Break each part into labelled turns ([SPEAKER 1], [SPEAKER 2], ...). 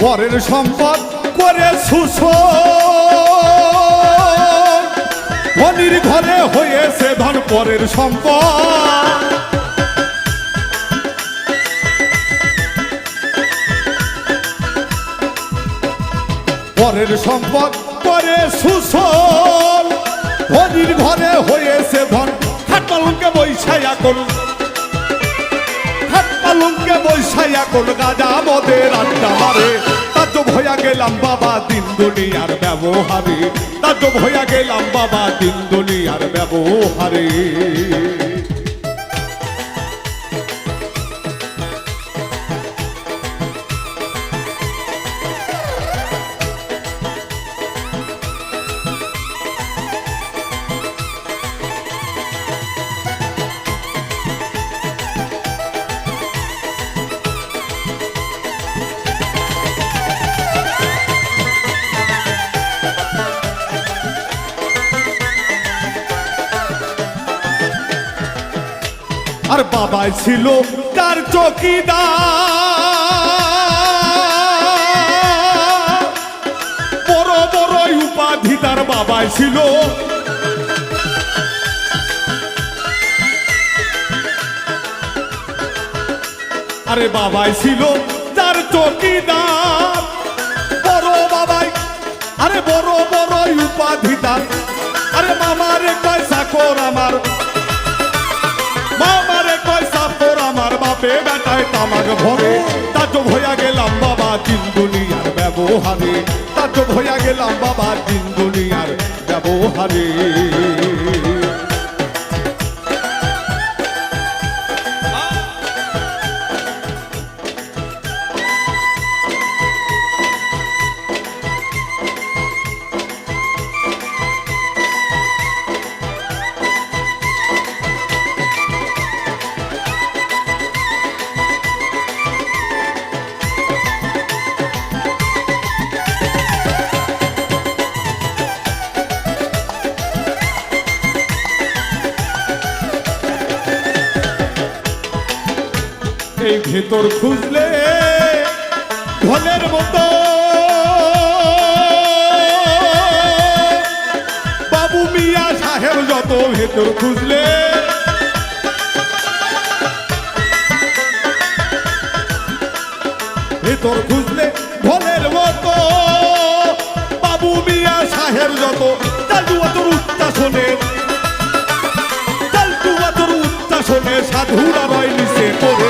[SPEAKER 1] পরের সম্পদ করে সুস ধনির ঘরে হয়েছে ধন পরের সম্পদ। পরের সম্পদ করে সুসল ধনির ঘরে হয়েছে ধন। হাত পালুকে বৈশাইয়া করুন। পালুকে বৈশাইয়া কোন গাজা মদের আড্ডা মারে। তাজ ভয়া গেলাম বাবা দিন দুনিয়ার ব্যবহারে। তাজ ভয়া গেলাম বাবা দিন দুনিয়ার ব্যবহারে। আর বাবাই ছিল তার চকিদার। বড় বড় উপাধি তার বাবাই ছিল। আরে বাবাই ছিল তার চকিদার। বড় বাবাই, আরে বড় বড় উপাধি তার। আরে মামারে কয় চাকর আমার। বাপে বেটায় তামাক ভরে। তাজ হইয়া গেলাম বাবা দিন দুনিয়ার ব্যবহারে তাজ ভয়া গেলাম বাবা দিন দুনিয়ার ব্যবহারে। এই ভেতর খুঁজলে ধনের মতো। বাবু মিয়া সাহেব যত ভেতর খুঁজলে ভেতর খুঁজলে ধনের মতো। বাবু মিয়া সাহেব যত চালু তোর উত্তাসনের চালটু তোর উত্তাসনে সাধুরা রয় নিচে করে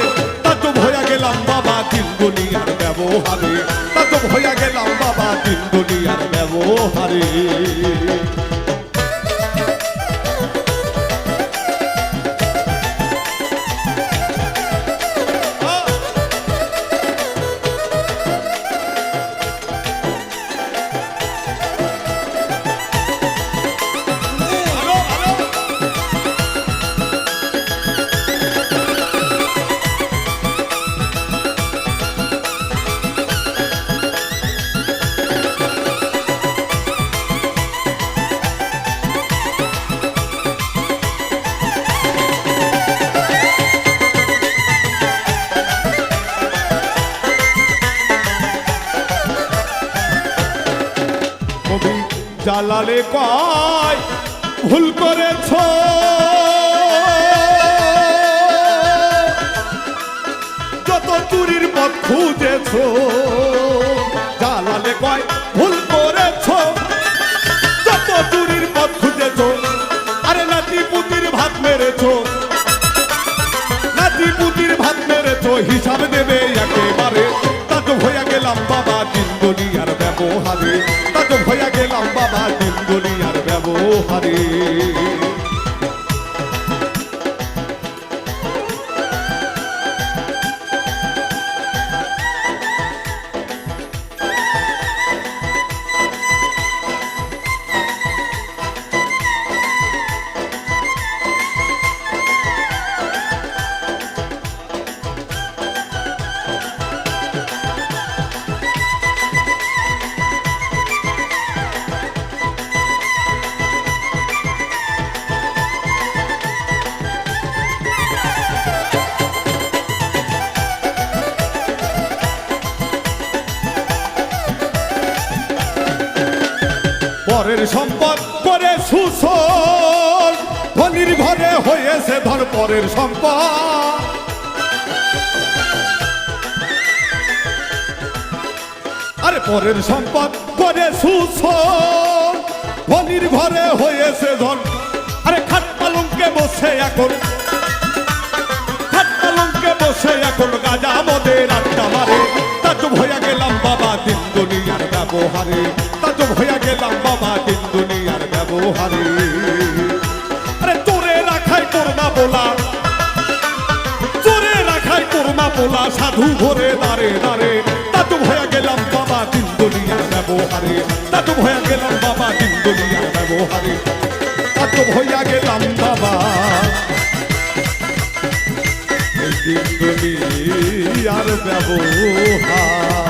[SPEAKER 1] জালালে কয়, ভুল করেছ। যত চুরির পথ খুঁজেছ, জালালে কয়, ভুল করেছ। যত চুরির পথ খুঁজেছ, আরে নাতি পুতির ভাত মেরেছ। নাতি পুতির ভাত মেরেছ, হিসাব দেবে একেবারে। তাত হইয়া গেলাম বাবা দিন দুনিয়ার ব্যবহারে। গেলাম বাবা দিন দুনিয়ার ব্যবহারে। পরের সম্পদ করে সুসল। ধনির ঘরে হয়েছে ধর পরের সম্পদ। আরে পরের সম্পদ করে সুসল। ধনির ঘরে হয়েছে ধন। আরে খাট পালঙ্কে বসে এখন। খাট পালঙ্কে বসে এখন গাজা মদের আড্ডা মারে। তাজ ভয়া গেলাম বাবা দিন দুনিয়ার ব্যবহারে। বলা সাধু ভরে দাঁড়ে দাঁড়ে। তাতু ভয়া গেলাম বাবা দিন দুনিয়ার ব্যবহারে। তাতু ভয়া গেলাম বাবা দিন দুনিয়ার ব্যবহারে। তাতু ভয়া গেলাম বাবা দিন দুনিয়ার ব্যবহার।